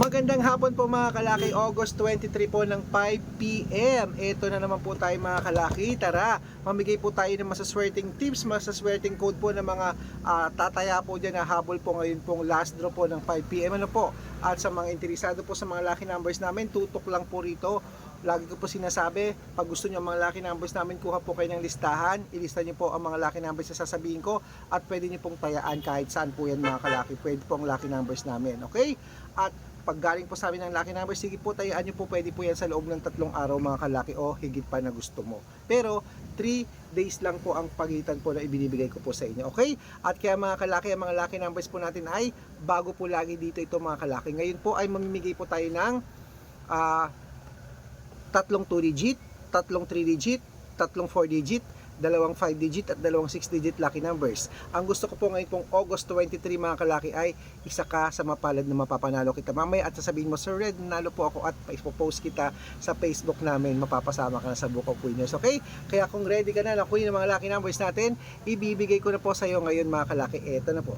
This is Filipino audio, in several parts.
Magandang hapon po mga kalaki, August 23 po ng 5pm. Ito na naman po tayo mga kalaki. Tara, mamigay po tayo ng masaswerteng tips, masaswerteng code po ng mga ah, tataya po dyan na habol po ngayon pong last draw po ng 5pm. Ano po? At sa mga interesado po sa mga lucky numbers namin, tutok lang po rito. Lagi ko po sinasabi, pag gusto nyo ang mga lucky numbers namin, kuha po kayo ng listahan. Ilista nyo po ang mga lucky numbers na sasabihin ko at pwede nyo pong tayaan kahit saan po yan mga kalaki. Pwede po ang lucky numbers namin. Okay? At pag galing po sa amin ng lucky numbers, sige po tayaan nyo po, pwede po yan sa loob ng tatlong araw mga kalaki o higit pa na gusto mo. Pero 3 days lang po ang pagitan po na ibinibigay ko po sa inyo. Okay? At kaya mga kalaki, ang mga lucky numbers po natin ay bago po lagi dito ito mga kalaki. Ngayon po ay mamimigay po tayo ng ah, tatlong 2 digit, tatlong 3 digit, tatlong 4 digit, dalawang 5 digit at dalawang 6 digit lucky numbers. Ang gusto ko po ngayon pong August 23 mga kalaki ay isa ka sa mapalad na mapapanalo kita mamaya at sasabihin mo Sir Red, nanalo po ako at ipopost kita sa Facebook namin, mapapasama ka na sa Book of Winners. Okay? Kaya kung ready ka na na kunin ang mga lucky numbers natin, ibibigay ko na po sa iyo ngayon mga kalaki. Ito na po.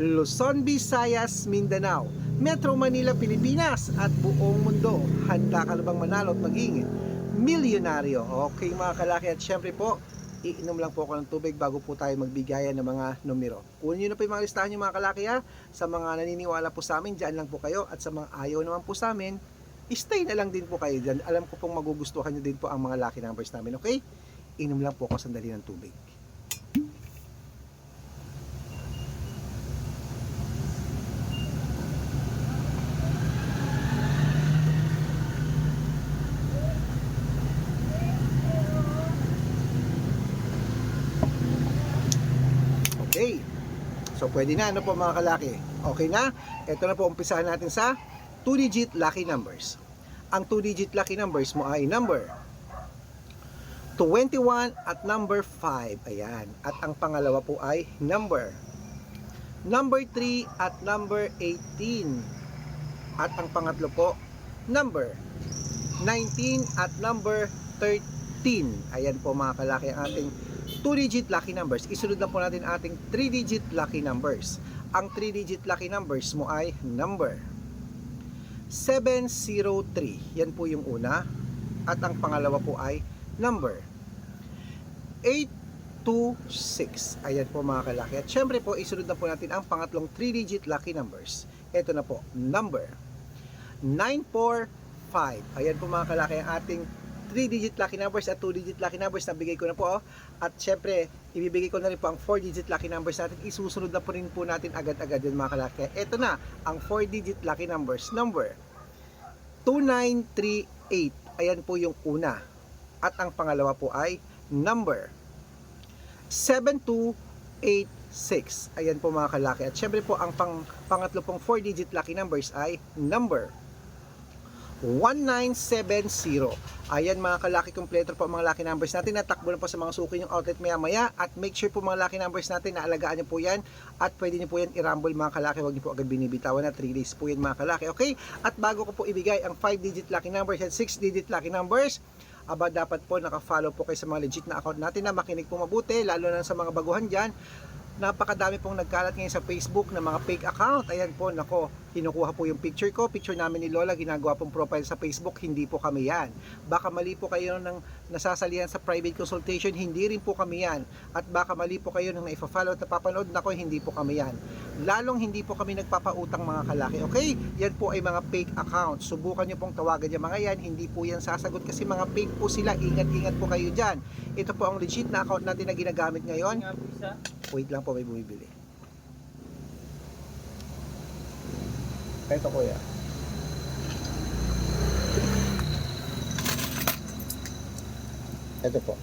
Luzon, Visayas, Mindanao, Metro Manila, Pilipinas at buong mundo. Handa ka na bang manalo at maging milyonaryo? Okay mga kalaki at syempre po, iinom lang po ako ng tubig bago po tayo magbigayan ng mga numero. Kunin nyo na po yung mga listahan nyo mga kalaki ha. Sa mga naniniwala po sa amin, dyan lang po kayo. At sa mga ayaw naman po sa amin, stay na lang din po kayo dyan. Alam ko pong magugustuhan nyo din po ang mga lucky numbers namin, okay? Inom lang po ako sandali ng tubig. Okay. So pwede na ano po mga kalaki. Okay na? Ito na po umpisahan natin sa 2-digit lucky numbers. Ang 2-digit lucky numbers mo ay number 21 at number 5. Ayan. At ang pangalawa po ay number number 3 at number 18. At ang pangatlo po number 19 at number 13. Ayan po mga kalaki ang ating 2-digit lucky numbers. Isunod na po natin ating 3-digit lucky numbers. Ang 3-digit lucky numbers mo ay number 703. Yan po yung una. At ang pangalawa po ay number 826. Ayan po mga kalaki. At syempre po, isunod na po natin ang pangatlong 3-digit lucky numbers. Ito na po, number 945. Ayan po mga kalaki ang ating 3-digit lucky numbers at 2-digit lucky numbers na bigay ko na po. oh. At syempre, ibibigay ko na rin po ang 4-digit lucky numbers natin. Isusunod na po rin po natin agad-agad yun mga kalaki. Ito na, ang 4-digit lucky numbers. Number 2938. Ayan po yung una. At ang pangalawa po ay number 7286. Ayan po mga kalaki. At syempre po ang pang, pangatlo pong 4-digit lucky numbers ay number 1970. Ayan mga kalaki kompleto po ang mga lucky numbers natin. Natakbo na po sa mga suki yung outlet maya maya. At make sure po mga lucky numbers natin na alagaan nyo po yan. At pwede nyo po yan i-rumble mga kalaki. Huwag nyo po agad binibitawan na 3 days po yan mga kalaki. Okay? At bago ko po ibigay ang 5-digit lucky numbers at 6-digit lucky numbers, aba dapat po naka-follow po kayo sa mga legit na account natin na makinig po mabuti. Lalo na sa mga baguhan dyan napakadami pong nagkalat ngayon sa Facebook ng mga fake account. Ayan po, nako, kinukuha po yung picture ko, picture namin ni Lola, ginagawa pong profile sa Facebook, hindi po kami yan. Baka mali po kayo ng nasasalihan sa private consultation, hindi rin po kami yan. At baka mali po kayo nang naifa-follow at napapanood, nako, hindi po kami yan. Lalong hindi po kami nagpapautang mga kalaki, okay? Yan po ay mga fake accounts. Subukan nyo pong tawagan yung mga yan, hindi po yan sasagot kasi mga fake po sila, ingat-ingat po kayo dyan. Ito po ang legit na account natin na ginagamit ngayon. Wait lang po, may bumibili. Ito kuya. Ito po.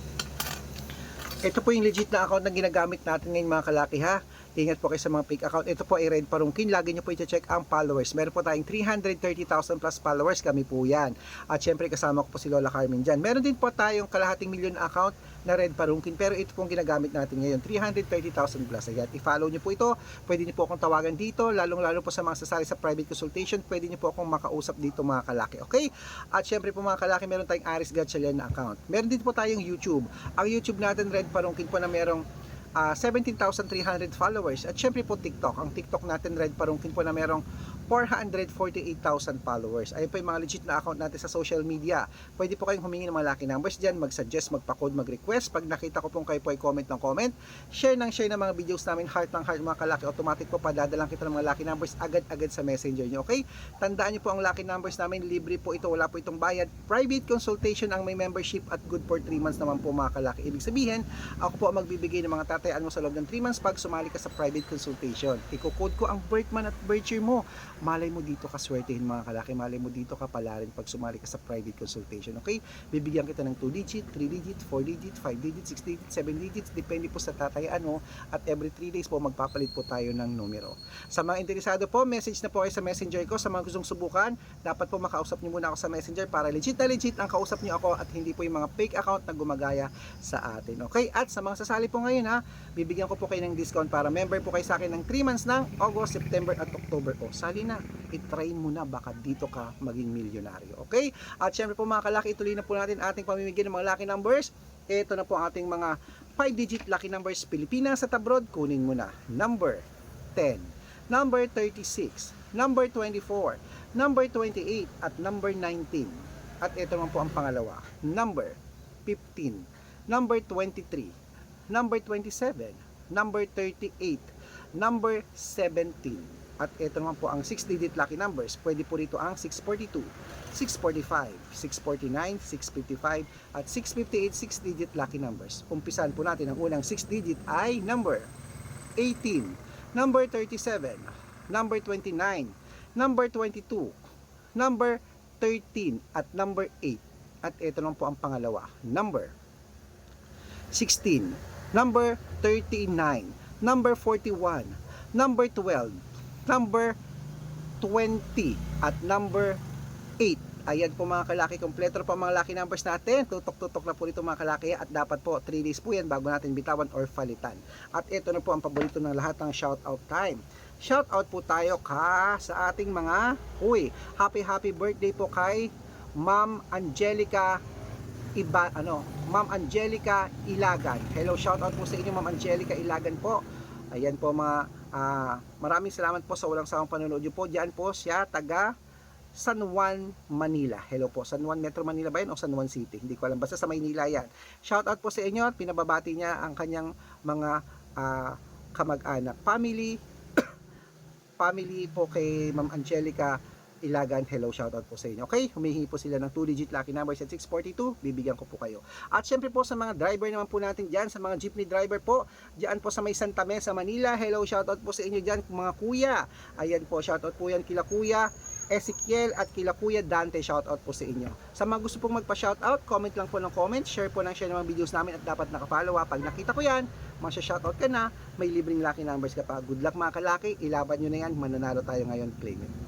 Ito po yung legit na account na ginagamit natin ngayon mga kalaki ha. Ingat po kayo sa mga fake account. Ito po ay Red Parungkin. Lagi nyo po i-check ang followers. Meron po tayong 330,000 plus followers. Kami po yan. At syempre kasama ko po si Lola Carmen dyan. Meron din po tayong kalahating milyon account na Red Parungkin. Pero ito pong ginagamit natin ngayon. 330,000 plus. Ayan. I-follow nyo po ito. Pwede nyo po akong tawagan dito. Lalong-lalo po sa mga sasali sa private consultation. Pwede nyo po akong makausap dito mga kalaki. Okay? At syempre po mga kalaki, meron tayong Aris Gatchalian na account. Meron din po tayong YouTube. Ang YouTube natin, Red Parungkin po na merong ah, 17,300 followers. At syempre po TikTok. Ang TikTok natin, Red Parungkin po na merong 448,000 followers. Ayun po yung mga legit na account natin sa social media. Pwede po kayong humingi ng mga lucky numbers dyan, mag-suggest, magpa-code, mag-request. Pag nakita ko pong kayo po ay comment ng comment, share ng share ng mga videos namin, heart ng heart, mga kalaki, automatic po padadalang kita ng mga lucky numbers agad-agad sa messenger nyo. Okay? Tandaan nyo po ang lucky numbers namin, libre po ito, wala po itong bayad. Private consultation ang may membership at good for 3 months naman po mga kalaki. Ibig sabihin, ako po ang magbibigay ng mga tatayaan mo sa loob ng 3 months pag sumali ka sa private consultation. Iko-code ko ang birth month at birth year mo. Malay mo dito ka swertehin mga kalaki. Malay mo dito ka pala rin pag sumali ka sa private consultation. Okay? Bibigyan kita ng 2 digit, 3 digit, 4 digit, 5 digit, 6 digit, 7 digits. Depende po sa tatayaan mo. At every 3 days po magpapalit po tayo ng numero. Sa mga interesado po, message na po kayo sa messenger ko. Sa mga gustong subukan, dapat po makausap niyo muna ako sa messenger para legit na legit ang kausap niyo ako at hindi po yung mga fake account na gumagaya sa atin. Okay? At sa mga sasali po ngayon ha, bibigyan ko po kayo ng discount para member po kayo sa akin ng 3 months ng August, September at October po. Sali na, i-try mo na baka dito ka maging milyonaryo. Okay? At syempre po mga kalaki, ituloy na po natin ating pamimigay ng mga lucky numbers. Ito na po ating mga 5-digit lucky numbers Pilipinas at abroad. Kunin mo na. Number 10, number 36, number 24, number 28 at number 19. At ito naman po ang pangalawa. Number 15, number 23, number 27, number 38, number 17. At ito naman po ang 6-digit lucky numbers. Pwede po rito ang 642, 645, 649, 655, at 658 6-digit lucky numbers. Umpisan po natin ang unang 6-digit ay number 18, number 37, number 29, number 22, number 13, at number 8. At ito naman po ang pangalawa, number 16, number 39, number 41, number 12, number 20, at number 8. Ayan po mga kalaki, kompleto ang mga lucky numbers natin. Tutok-tutok na po dito mga kalaki at dapat po 3 days po yan bago natin bitawan or palitan. At ito na po ang paborito ng lahat ng shoutout time. Shoutout po tayo ka sa ating mga, uy, happy happy birthday po kay Ma'am Angelica Iba, ano, Ma'am Angelica Ilagan. Hello, shoutout po sa inyo Ma'am Angelica Ilagan po. Ayan po mga ah, maraming salamat po sa walang sawang panonood niyo po. Diyan po siya taga San Juan, Manila. Hello po, San Juan Metro Manila ba yan o San Juan City? Hindi ko alam. Basta sa Maynila yan. Shoutout po sa inyo at pinababati niya ang kanyang mga ah, kamag-anak. Family, family po kay Ma'am Angelica Ilagan, hello, shoutout po sa inyo. Okay, humihingi po sila ng 2-digit lucky numbers at 642, bibigyan ko po kayo. At syempre po sa mga driver naman po natin dyan, sa mga jeepney driver po, dyan po sa may Santa Mesa, Manila, hello, shoutout po sa inyo dyan, mga kuya. Ayan po, shoutout po yan kila kuya. Ezekiel at kila Kuya Dante, shoutout po sa inyo. Sa mga gusto pong magpa-shoutout, comment lang po ng comment, share po ng share ng mga videos namin at dapat nakapollow ha. Pag nakita ko yan, masya-shoutout ka na, may libreng lucky numbers ka pa. Good luck mga kalaki, ilaban nyo na yan, mananalo tayo ngayon, claim.